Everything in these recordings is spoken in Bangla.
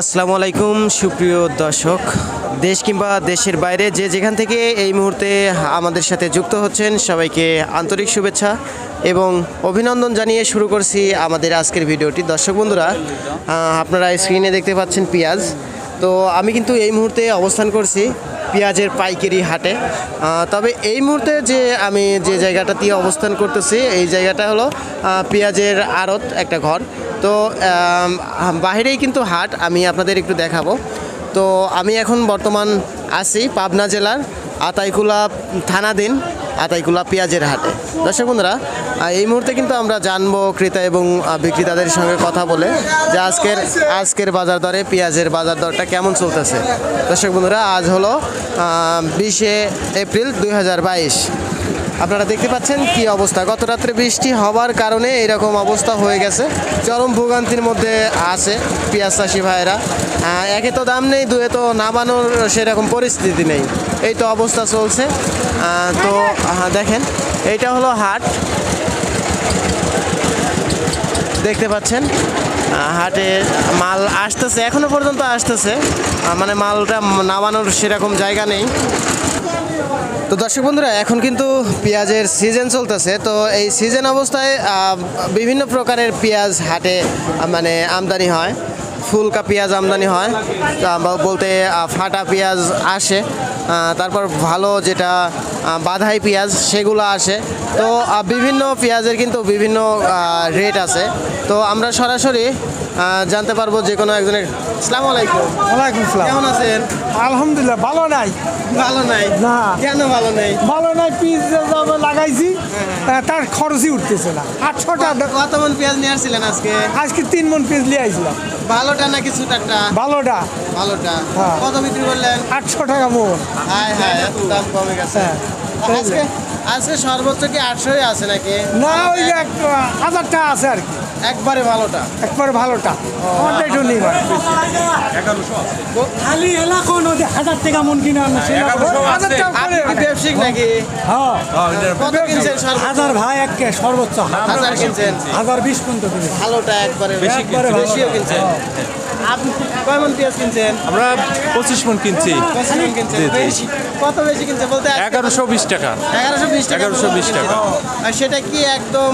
আসসালামু আলাইকুম, সুপ্রিয় দর্শক। দেশ কিংবা দেশের বাইরে যে যেখান থেকে এই মুহূর্তে আমাদের সাথে যুক্ত হচ্ছেন, সবাইকে আন্তরিক শুভেচ্ছা এবং অভিনন্দন জানিয়ে শুরু করছি আমাদের আজকের ভিডিওটি। দর্শক বন্ধুরা আপনারা স্ক্রিনে দেখতে পাচ্ছেন পেঁয়াজ। তো আমি কিন্তু এই মুহূর্তে অবস্থান করছি পেঁয়াজের পাইকারি হাটে। তবে এই মুহূর্তে যে আমি যে জায়গাটা দিয়ে অবস্থান করতেছি, এই জায়গাটা হলো পেঁয়াজের আড়ত একটা ঘর। তো আম, বাইরেই কিন্তু হাট আমি আপনাদের একটু দেখাবো। তো আমি এখন বর্তমান আছি পাবনা জেলার আতাইকুলা থানাধীন আতাইকুলা পেঁয়াজের হাটে। দর্শক বন্ধুরা এই মুহূর্তে কিন্তু আমরা জানব ক্রেতা এবং বিক্রেতাদের সঙ্গে কথা বলে যে আজকের আজকের বাজার দরে পেঁয়াজের বাজার দরটা কেমন চলতেছে। দর্শক বন্ধুরা আজ হলো বিশে এপ্রিল দু হাজার বাইশ। আপনারা দেখতে পাচ্ছেন কি অবস্থা। গত রাত্রে বৃষ্টি হওয়ার কারণে এরকম অবস্থা হয়ে গেছে। চরম ভোগান্তির মধ্যে আছে পেঁয়াজ চাষি ভাইয়েরা। একে তো দাম নেই, দুয়ে তো নামানোর সেরকম পরিস্থিতি নেই। এই তো অবস্থা চলছে। তো দেখেন, এইটা হলো হাট। দেখতে পাচ্ছেন হাটে মাল আসতেছে, এখনও পর্যন্ত আসতেছে। মানে মালটা নামানোর সেরকম জায়গা নেই। তো দর্শক বন্ধুরা, এখন কিন্তু পেঁয়াজের সিজন চলতেছে। তো এই সিজন অবস্থায় বিভিন্ন প্রকারের পেঁয়াজ হাটে মানে আমদানি হয়। ফুলকা পেঁয়াজ আমদানি হয়। বলতে ফাটা পেঁয়াজ আসে। তারপর ভালো যেটা বাধাই পেঁয়াজ সেগুলো আসে। তো বিভিন্ন পেঁয়াজের কিন্তু বিভিন্ন রেট আছে। তো আমরা সরাসরি জানতে পারব যে কোনো একজনের সালাম আলাইকুম। ওয়ালাইকুম সালাম। কেমন আছেন? আলহামদুলিল্লাহ ভালো নাই। ভালো নাই? না। কেন ভালো নাই? ভালো নাই পিস লাগাইছি তার খরচই উঠতেছে না। আটশো টাকা কত মন পেঁয়াজ নিয়ে আসছিলেন আজকে? আজকে তিন মন পিস নিয়ে আইছিলাম ভালোটা নাকি সুটারটা ভালোটা। ভালোটা। হ্যাঁ। কত বিক্রি করলেন? আটশো টাকা মন হ্যাঁ হ্যাঁ এত দাম কমে গেছে। হ্যাঁ আজকে আজকে সর্বোচ্চ কি আটশোই আছে নাকি? না ওই এক হাজার টাকা আছে আর কি। একবারে ভালোটা। একবারে ভালোটা। আমারটা একটু নেই খালি এলাকা নদী হাজার টাকা মন কিনা আনো হাজার টাকা কি ব্যবসায়িক নাকি? হ্যাঁ। কত কিনছেন হাজার ভাই একে সর্বোচ্চ হাজার কিনছেন। হাজার বিশ পর্যন্ত দিবে ভালোটা একবারে একবারে বেশিও কিনছেন। আপনি কয় মন পেঁয়াজ কিনছেন? আমরা পঁচিশ মন কিনছি। কত। বেশি কিনছে বলতে এগারোশো বিশ টাকা। এগারোশো বিশ টাকা। 1120 টাকা। আর সেটা কি একদম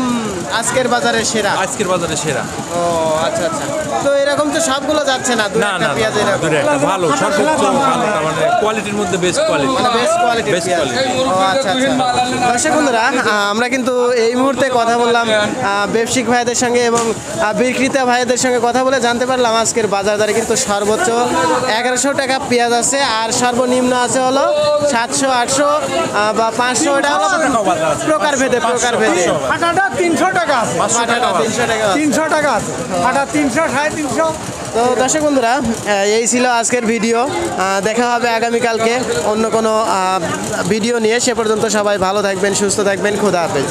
আজকের বাজারে সেরা? আজকের বাজারে সেরা। ও আচ্ছা আচ্ছা। তো এরকম তো সবগুলো যাচ্ছে না না না পেঁয়াজ ভালো সর্বোচ্চ ভালোটা মানে কোয়ালিটির মধ্যে বেস্ট কোয়ালিটি মানে বেস্ট কোয়ালিটির quality। ও আচ্ছা আচ্ছা। দর্শক বন্ধুরা আমরা কিন্তু এই মুহূর্তে কথা বললাম ব্যবসায়িক ভাইদের সঙ্গে এবং বিক্রেতা ভাইদের সঙ্গে কথা বলে জানতে পারলাম আজকের বাজার দরে কিন্তু সর্বোচ্চ এগারোশো টাকা পেঁয়াজ আছে আর সর্বনিম্ন আছে হলো সাতশো আটশো বা পাঁচশো। এটা হলো প্রকার ভেদে প্রকার ভেদে। তিনশো টাকা আছে। তিনশো টাকা আছে। তিনশো টাকা তিনশো সাড়ে তিনশো। তো দর্শক বন্ধুরা এই ছিল আজকের ভিডিও। দেখা হবে আগামীকালকে অন্য কোনো ভিডিও নিয়ে। সে পর্যন্ত সবাই ভালো থাকবেন, সুস্থ থাকবেন। খোদা হাফেজ।